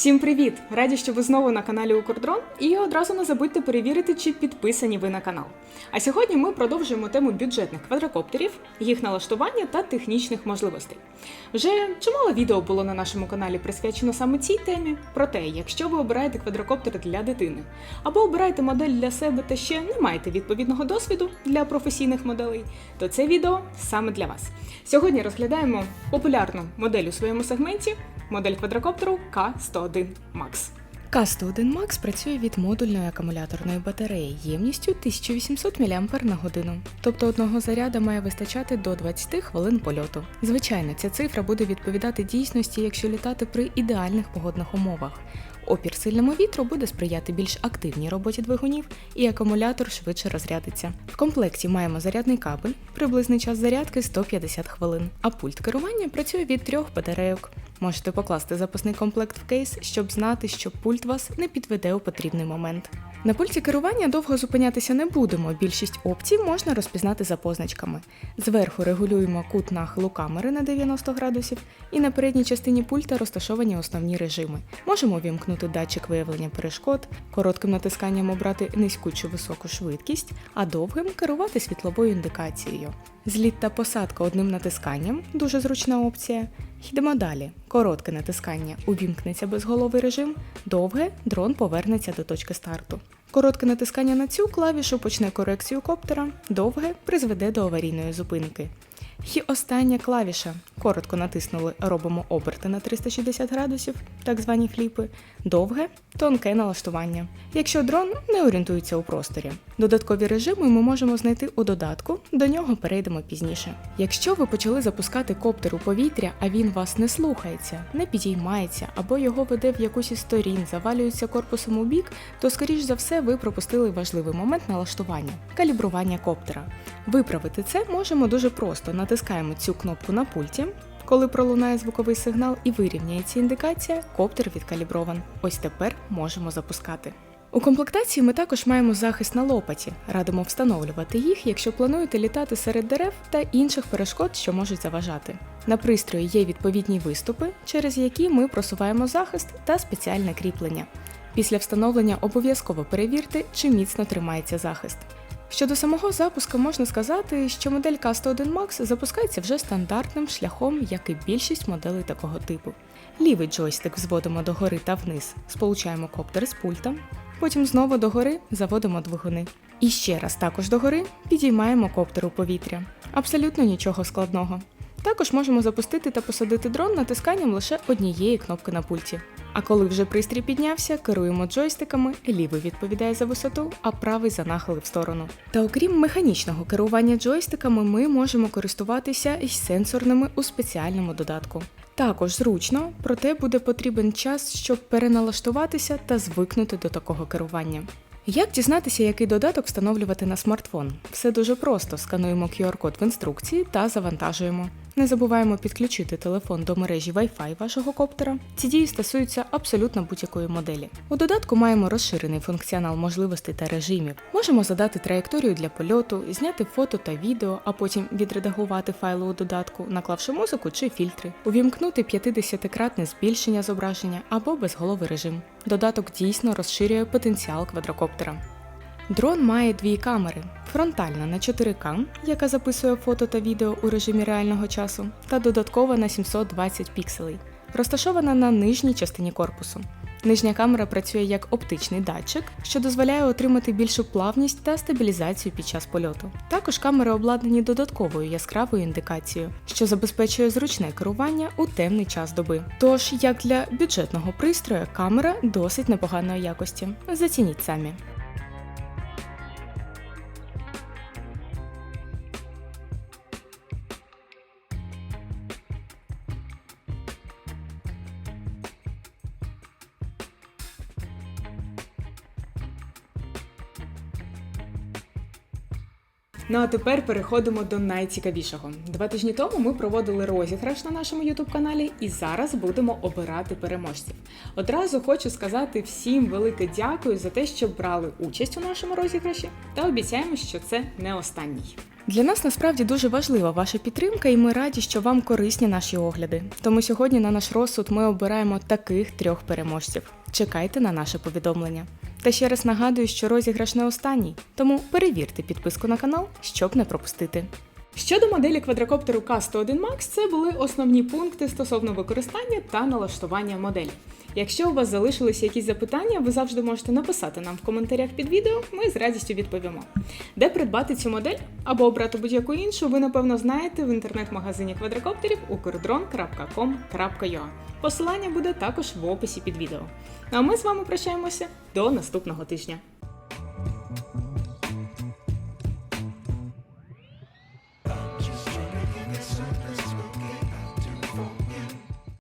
Всім привіт! Раді, що ви знову на каналі Укрдрон, і одразу не забудьте перевірити, чи підписані ви на канал. А сьогодні ми продовжуємо тему бюджетних квадрокоптерів, їх налаштування та технічних можливостей. Вже чимало відео було на нашому каналі присвячено саме цій темі. Проте, якщо ви обираєте квадрокоптер для дитини або обираєте модель для себе та ще не маєте відповідного досвіду для професійних моделей, то це відео саме для вас. Сьогодні розглядаємо популярну модель у своєму сегменті модель квадрокоптеру К101 Max. К101 Max працює від модульної акумуляторної батареї ємністю 1800 мАч на годину, тобто одного заряда має вистачати до 20 хвилин польоту. Звичайно, ця цифра буде відповідати дійсності, якщо літати при ідеальних погодних умовах. Опір сильному вітру буде сприяти більш активній роботі двигунів, і акумулятор швидше розрядиться. В комплекті маємо зарядний кабель, приблизний час зарядки 150 хвилин, а пульт керування працює від трьох батарейок. Можете покласти запасний комплект в кейс, щоб знати, що пульт вас не підведе у потрібний момент. На пульті керування довго зупинятися не будемо. Більшість опцій можна розпізнати за позначками. Зверху регулюємо кут нахилу камери на 90 градусів, і на передній частині пульта розташовані основні режими. Можемо вімкнути датчик виявлення перешкод, коротким натисканням обрати низьку чи високу швидкість, а довгим керувати світловою індикацією. Зліт та посадка одним натисканням дуже зручна опція. Йдемо далі. Коротке натискання увімкнеться безголовий режим, довге дрон повернеться до точки старту. Коротке натискання на цю клавішу почне корекцію коптера, довге призведе до аварійної зупинки. І остання клавіша. Коротко натиснули, робимо оберти на 360 градусів, так звані фліпи, довге, тонке налаштування. Якщо дрон не орієнтується у просторі. Додаткові режими ми можемо знайти у додатку, до нього перейдемо пізніше. Якщо ви почали запускати коптер у повітря, а він вас не слухається, не підіймається або його веде в якусь із сторін, завалюється корпусом у бік, то скоріш за все ви пропустили важливий момент налаштування калібрування коптера. Виправити це можемо дуже просто. Натискаємо цю кнопку на пульті. Коли пролунає звуковий сигнал і вирівняється індикація, коптер відкаліброван. Ось тепер можемо запускати. У комплектації ми також маємо захист на лопаті. Радимо встановлювати їх, якщо плануєте літати серед дерев та інших перешкод, що можуть заважати. На пристрої є відповідні виступи, через які ми просуваємо захист та спеціальне кріплення. Після встановлення обов'язково перевірте, чи міцно тримається захист. Щодо самого запуску можна сказати, що модель К101 Max запускається вже стандартним шляхом, як і більшість моделей такого типу. Лівий джойстик взводимо догори та вниз, сполучаємо коптер з пультом, потім знову догори заводимо двигуни. І ще раз також догори підіймаємо коптер у повітря. Абсолютно нічого складного. Також можемо запустити та посадити дрон натисканням лише однієї кнопки на пульті. А коли вже пристрій піднявся, керуємо джойстиками, лівий відповідає за висоту, а правий за нахили в сторону. Та окрім механічного керування джойстиками, ми можемо користуватися і сенсорними у спеціальному додатку. Також зручно, проте буде потрібен час, щоб переналаштуватися та звикнути до такого керування. Як дізнатися, який додаток встановлювати на смартфон? Все дуже просто: скануємо QR-код в інструкції та завантажуємо. Не забуваємо підключити телефон до мережі Wi-Fi вашого коптера. Ці дії стосуються абсолютно будь-якої моделі. У додатку маємо розширений функціонал можливостей та режимів. Можемо задати траєкторію для польоту, зняти фото та відео, а потім відредагувати файли у додатку, наклавши музику чи фільтри, увімкнути 50-кратне збільшення зображення або безголовий режим. Додаток дійсно розширює потенціал квадрокоптера. Дрон має дві камери: фронтальна на 4К, яка записує фото та відео у режимі реального часу, та додаткова на 720 пікселей, розташована на нижній частині корпусу. Нижня камера працює як оптичний датчик, що дозволяє отримати більшу плавність та стабілізацію під час польоту. Також камери обладнані додатковою яскравою індикацією, що забезпечує зручне керування у темний час доби. Тож, як для бюджетного пристрою, камера досить непоганої якості. Зацініть самі. Ну а тепер переходимо до найцікавішого. Два тижні тому ми проводили розіграш на нашому youtube каналі і зараз будемо обирати переможців. Одразу хочу сказати всім велике дякую за те, що брали участь у нашому розіграші, та обіцяємо, що це не останній. Для нас насправді дуже важлива ваша підтримка, і ми раді, що вам корисні наші огляди. Тому сьогодні на наш розсуд ми обираємо таких трьох переможців. Чекайте на наше повідомлення. Та ще раз нагадую, що розіграш не останній, тому перевірте підписку на канал, щоб не пропустити. Щодо моделі квадрокоптеру K101 Max, це були основні пункти стосовно використання та налаштування моделі. Якщо у вас залишилися якісь запитання, ви завжди можете написати нам в коментарях під відео, ми з радістю відповімо. Де придбати цю модель або обрати будь-яку іншу, ви напевно знаєте в інтернет-магазині квадрокоптерів ukrdron.com.ua. Посилання буде також в описі під відео. Ну, А ми з вами прощаємося до наступного тижня.